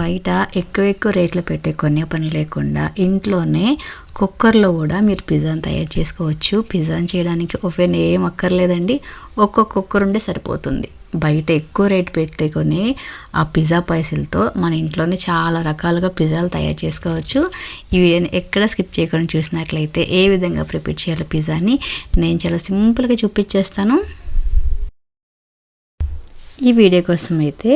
బయట ఎక్కువ ఎక్కువ రేట్లు పెట్టే కొనే పని లేకుండా ఇంట్లోనే కుక్కర్లో కూడా మీరు పిజ్జాని తయారు చేసుకోవచ్చు. పిజ్జాని చేయడానికి ఓవెన్ ఏం అక్కర్లేదండి. ఒక్కొక్క కుక్కర్ ఉంటే సరిపోతుంది. బయట ఎక్కువ రేట్ పెట్టుకొని ఆ పిజ్జా పైసలతో మన ఇంట్లోనే చాలా రకాలుగా పిజ్జాలు తయారు చేసుకోవచ్చు. ఈ వీడియోని ఎక్కడ స్కిప్ చేయకుండా చూసినట్లయితే ఏ విధంగా ప్రిపేర్ చేయాలో పిజ్జాని నేను చాలా సింపుల్గా చూపించేస్తాను. ఈ వీడియో కోసం అయితే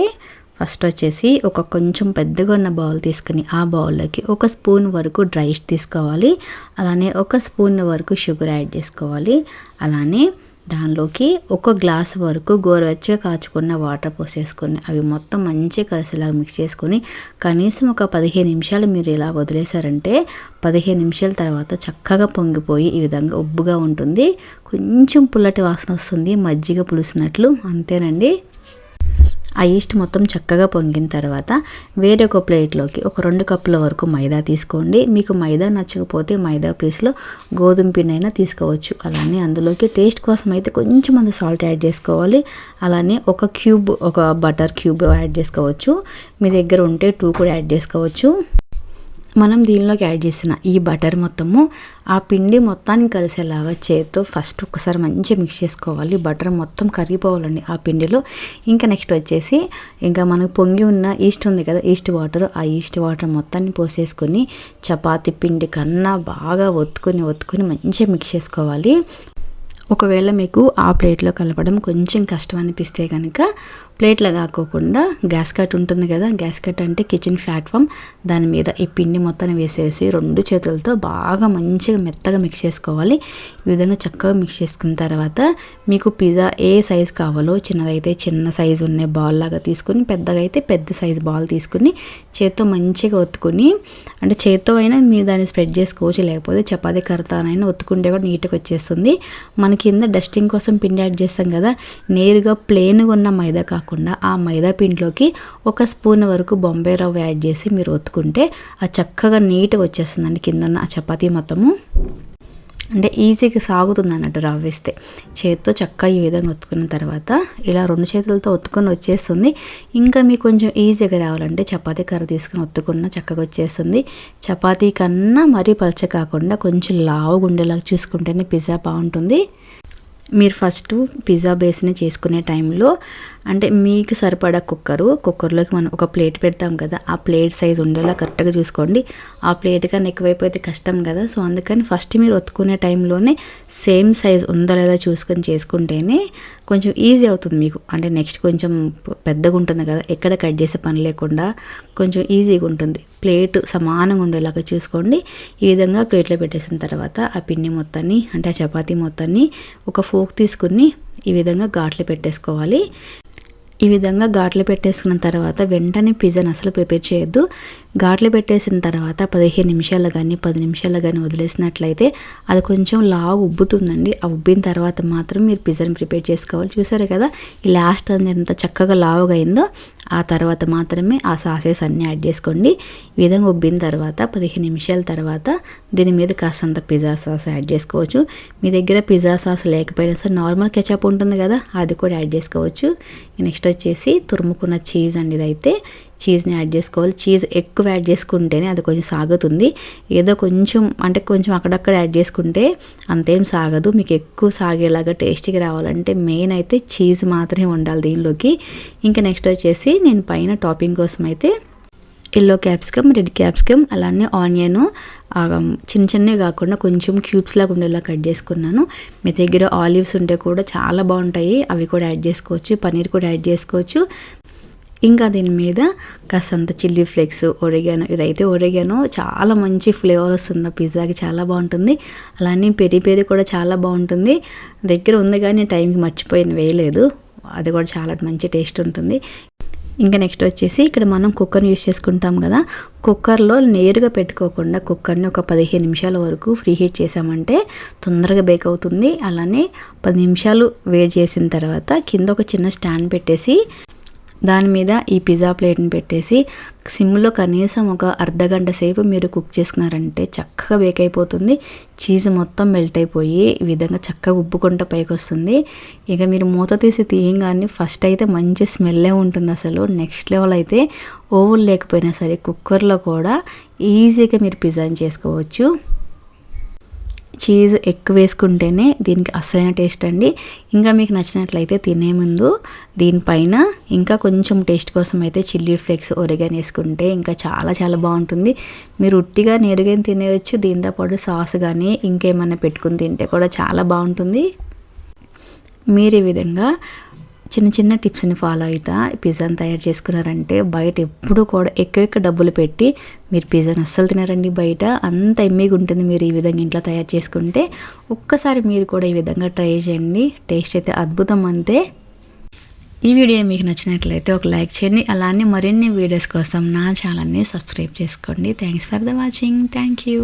ఫస్ట్ వచ్చేసి ఒక కొంచెం పెద్దగా ఉన్న బౌల్ తీసుకుని ఆ బౌల్లోకి ఒక స్పూన్ వరకు డ్రైస్ తీసుకోవాలి. అలానే ఒక స్పూన్ వరకు షుగర్ యాడ్ చేసుకోవాలి. అలానే దానిలోకి ఒక గ్లాస్ వరకు గోరువెచ్చగా కాచుకున్న వాటర్ పోసేసుకొని అవి మొత్తం మంచిగా కలిసేలాగా మిక్స్ చేసుకొని కనీసం ఒక పదిహేను నిమిషాలు మీరు ఇలా వదిలేశారంటే పదిహేను నిమిషాల తర్వాత చక్కగా పొంగిపోయి ఈ విధంగా ఉబ్బుగా ఉంటుంది. కొంచెం పుల్లటి వాసన వస్తుంది మజ్జిగ పులుసినట్లు. అంతేనండి. ఆ ఈస్ట్ మొత్తం చక్కగా పొంగిన తర్వాత వేరే ఒక ప్లేట్లోకి ఒక రెండు కప్పుల వరకు మైదా తీసుకోండి. మీకు మైదా నచ్చకపోతే మైదా ప్లేస్లో గోధుమ పిండి అయినా తీసుకోవచ్చు. అలానే అందులోకి టేస్ట్ కోసం అయితే కొంచెం అంత సాల్ట్ యాడ్ చేసుకోవాలి. అలానే ఒక క్యూబ్ ఒక బటర్ క్యూబ్ యాడ్ చేసుకోవచ్చు. మీ దగ్గర ఉంటే టూ కూడా యాడ్ చేసుకోవచ్చు. మనం దీనిలోకి యాడ్ చేసిన ఈ బటర్ మొత్తము ఆ పిండి మొత్తానికి కలిసేలాగా చేత్తో ఫస్ట్ ఒకసారి మంచిగా మిక్స్ చేసుకోవాలి. బటర్ మొత్తం కరిగిపోవాలండి ఆ పిండిలో. ఇంకా నెక్స్ట్ వచ్చేసి ఇంకా మనకు పొంగి ఉన్న ఈస్ట్ ఉంది కదా ఈస్ట్ వాటర్ ఆ ఈస్ట్ వాటర్ మొత్తాన్ని పోసేసుకొని చపాతి పిండి కన్నా బాగా ఒత్తుకొని ఒత్తుకొని మంచిగా మిక్స్ చేసుకోవాలి. ఒకవేళ మీకు ఆ ప్లేట్లో కలపడం కొంచెం కష్టం అనిపిస్తే కనుక ప్లేట్లో కాకోకుండా గ్యాస్ కట్ ఉంటుంది కదా గ్యాస్ కట్ అంటే కిచెన్ ప్లాట్ఫామ్. దాని మీద ఈ పిండి మొత్తం వేసేసి రెండు చేతులతో బాగా మంచిగా మెత్తగా మిక్స్ చేసుకోవాలి. ఈ విధంగా చక్కగా మిక్స్ చేసుకున్న తర్వాత మీకు పిజ్జా ఏ సైజు కావాలో చిన్నదైతే చిన్న సైజు ఉన్న బాల్ లాగా తీసుకుని పెద్దగా అయితే పెద్ద సైజ్ బాల్ తీసుకుని చేత్తో మంచిగా ఒత్తుకుని అంటే చేత్తో అయినా మీరు దాన్ని స్ప్రెడ్ చేసుకోవచ్చు. లేకపోతే చపాతీ కరతానైనా ఒత్తుకుంటే కూడా నీట్గా వచ్చేస్తుంది. మన కింద డస్టింగ్ కోసం పిండి యాడ్ చేస్తాం కదా నేరుగా ప్లేన్గా ఉన్న మైదా కాకుండా ఆ మైదా పిండిలోకి ఒక స్పూన్ వరకు బొంబాయి రవ్వ యాడ్ చేసి మీరు ఒత్తుకుంటే ఆ చక్కగా నీట్గా వచ్చేస్తుందండి కింద ఆ చపాతీ మొత్తము. అంటే ఈజీగా సాగుతుంది అన్నట్టు రవ్వ వేస్తే. చేతితో చక్కగా ఈ విధంగా ఒత్తుకున్న తర్వాత ఇలా రెండు చేతులతో ఒత్తుకొని వచ్చేస్తుంది. ఇంకా మీకు కొంచెం ఈజీగా రావాలంటే చపాతీ కర్ర తీసుకుని ఒత్తుకున్న చక్కగా వచ్చేస్తుంది. చపాతీ కన్నా మరీ పలచ కాకుండా కొంచెం లావుగా ఉండేలాగా చూసుకుంటేనే పిజ్జా బాగుంటుంది. మీరు ఫస్ట్ పిజ్జా బేస్ని చేసుకునే టైంలో అంటే మీకు సరిపడా కుక్కరు కుక్కర్లోకి మనం ఒక ప్లేట్ పెడతాం కదా ఆ ప్లేట్ సైజ్ ఉండేలా కరెక్ట్గా చూసుకోండి. ఆ ప్లేట్ కన్నా ఎక్కువైపోతే కష్టం కదా సో అందుకని ఫస్ట్ మీరు ఒత్తుకునే టైంలోనే సేమ్ సైజ్ ఉందా లేదా చూసుకొని చేసుకుంటేనే కొంచెం ఈజీ అవుతుంది మీకు. అంటే నెక్స్ట్ కొంచెం పెద్దగా ఉంటుంది కదా ఎక్కడ కట్ చేసే పని లేకుండా కొంచెం ఈజీగా ఉంటుంది. ప్లేట్ సమానంగా ఉండేలాగా చూసుకోండి. ఈ విధంగా ప్లేట్లో పెట్టేసిన తర్వాత ఆ పిండి మొత్తాన్ని అంటే ఆ చపాతీ మొత్తాన్ని ఒక ఫోక్ తీసుకుని ఈ విధంగా ఘాట్లు పెట్టేసుకోవాలి. ఈ విధంగా ఘాట్లు పెట్టేసుకున్న తర్వాత వెంటనే పిజ్జాని అసలు ప్రిపేర్ చేయొద్దు. ఘాట్లు పెట్టేసిన తర్వాత పదిహేను నిమిషాలు కానీ పది నిమిషాలు కానీ వదిలేసినట్లయితే అది కొంచెం లావు ఉబ్బుతుందండి. ఆ ఉబ్బిన తర్వాత మాత్రం మీరు పిజ్జాని ప్రిపేర్ చేసుకోవాలి. చూసారు కదా ఈ లాస్ట్ అనేది ఎంత చక్కగా లావుగా అయిందో. ఆ తర్వాత మాత్రమే ఆ సాసెస్ అన్నీ యాడ్ చేసుకోండి. ఈ విధంగా ఉబ్బిన తర్వాత పదిహేను నిమిషాల తర్వాత దీని మీద కాస్తంత పిజ్జా సాస్ యాడ్ చేసుకోవచ్చు. మీ దగ్గర పిజ్జా సాస్ లేకపోయినా సరే నార్మల్ కెచప్ ఉంటుంది కదా అది కూడా యాడ్ చేసుకోవచ్చు. నెక్స్ట్ వచ్చేసి తురుముకున్న చీజ్ అండి ఇదైతే. చీజ్ని యాడ్ చేసుకోవాలి. చీజ్ ఎక్కువ యాడ్ చేసుకుంటేనే అది కొంచెం సాగుతుంది. ఏదో కొంచెం అంటే కొంచెం అక్కడక్కడ యాడ్ చేసుకుంటే అంతేం సాగదు. మీకు ఎక్కువ సాగేలాగా టేస్టీగా రావాలంటే మెయిన్ అయితే చీజ్ మాత్రమే ఉండాలి దీనిలోకి. ఇంకా నెక్స్ట్ వచ్చేసి నేను పైన టాపింగ్ కోసం అయితే ఎల్లో క్యాప్సికమ్ రెడ్ క్యాప్సికమ్ అలానే ఆనియన్ చిన్న చిన్నవి కాకుండా కొంచెం క్యూబ్స్ లాగా ఉండేలా కట్ చేసుకున్నాను. మీ దగ్గర ఆలివ్స్ ఉంటే కూడా చాలా బాగుంటాయి. అవి కూడా యాడ్ చేసుకోవచ్చు. పన్నీర్ కూడా యాడ్ చేసుకోవచ్చు. ఇంకా దీని మీద కాస్తంత చిల్లీ ఫ్లేక్స్ ఒరిగాను ఇదైతే ఒరిగాను చాలా మంచి ఫ్లేవర్ వస్తుంది. పిజ్జాకి చాలా బాగుంటుంది. అలానే పెరి పెరి కూడా చాలా బాగుంటుంది. దగ్గర ఉంది కానీ టైంకి మర్చిపోయిన వేయలేదు అది కూడా చాలా మంచి టేస్ట్ ఉంటుంది. ఇంకా నెక్స్ట్ వచ్చేసి ఇక్కడ మనం కుక్కర్ని యూస్ చేసుకుంటాం కదా. కుక్కర్లో నేరుగా పెట్టుకోకుండా కుక్కర్ని ఒక పదిహేను నిమిషాల వరకు ఫ్రీ హీట్ చేసామంటే తొందరగా బేక్ అవుతుంది. అలానే పది నిమిషాలు వేడి చేసిన తర్వాత కింద ఒక చిన్న స్టాండ్ పెట్టేసి దాని మీద ఈ పిజ్జా ప్లేట్ని పెట్టేసి సిమ్లో కనీసం ఒక అర్ధ గంట సేపు మీరు కుక్ చేసుకున్నారంటే చక్కగా బేక్ అయిపోతుంది. చీజ్ మొత్తం మెల్ట్ అయిపోయి ఈ విధంగా చక్కగా ఉబ్బుకుంట పైకి వస్తుంది. ఇక మీరు మూత తీసి తీయంగానే ఫస్ట్ అయితే మంచి స్మెల్లే ఉంటుంది అసలు. నెక్స్ట్ లెవెల్ అయితే ఓవెన్ లేకపోయినా సరే కుక్కర్లో కూడా ఈజీగా మీరు పిజ్జాని చేసుకోవచ్చు. చీజ్ ఎక్కువ వేసుకుంటేనే దీనికి అసలైన టేస్ట్ అండి. ఇంకా మీకు నచ్చినట్లయితే తినే ముందు దీనిపైన ఇంకా కొంచెం టేస్ట్ కోసం అయితే చిల్లీ ఫ్లేక్స్ ఒరిగాని వేసుకుంటే ఇంకా చాలా చాలా బాగుంటుంది. మీరు ఉట్టిగా నేరుగా తినేయచ్చు దీంతో పాటు సాస్ కానీ ఇంకేమైనా పెట్టుకుని తింటే కూడా చాలా బాగుంటుంది. మీరు ఈ విధంగా చిన్న చిన్న టిప్స్ని ఫాలో అవుతా పిజ్జాని తయారు చేసుకున్నారంటే బయట ఎప్పుడు కూడా ఎక్కువ ఎక్కువ డబ్బులు పెట్టి మీరు పిజ్జాని అస్సలు తినారండి బయట. అంత ఎమ్మిగా ఉంటుంది మీరు ఈ విధంగా ఇంట్లో తయారు చేసుకుంటే. ఒక్కసారి మీరు కూడా ఈ విధంగా ట్రై చేయండి. టేస్ట్ అయితే అద్భుతం అంతే. ఈ వీడియో మీకు నచ్చినట్లయితే ఒక లైక్ చేయండి. అలానే మరిన్ని వీడియోస్ కోసం నా ఛానల్ని సబ్స్క్రైబ్ చేసుకోండి. Thanks for the watching. Thank you.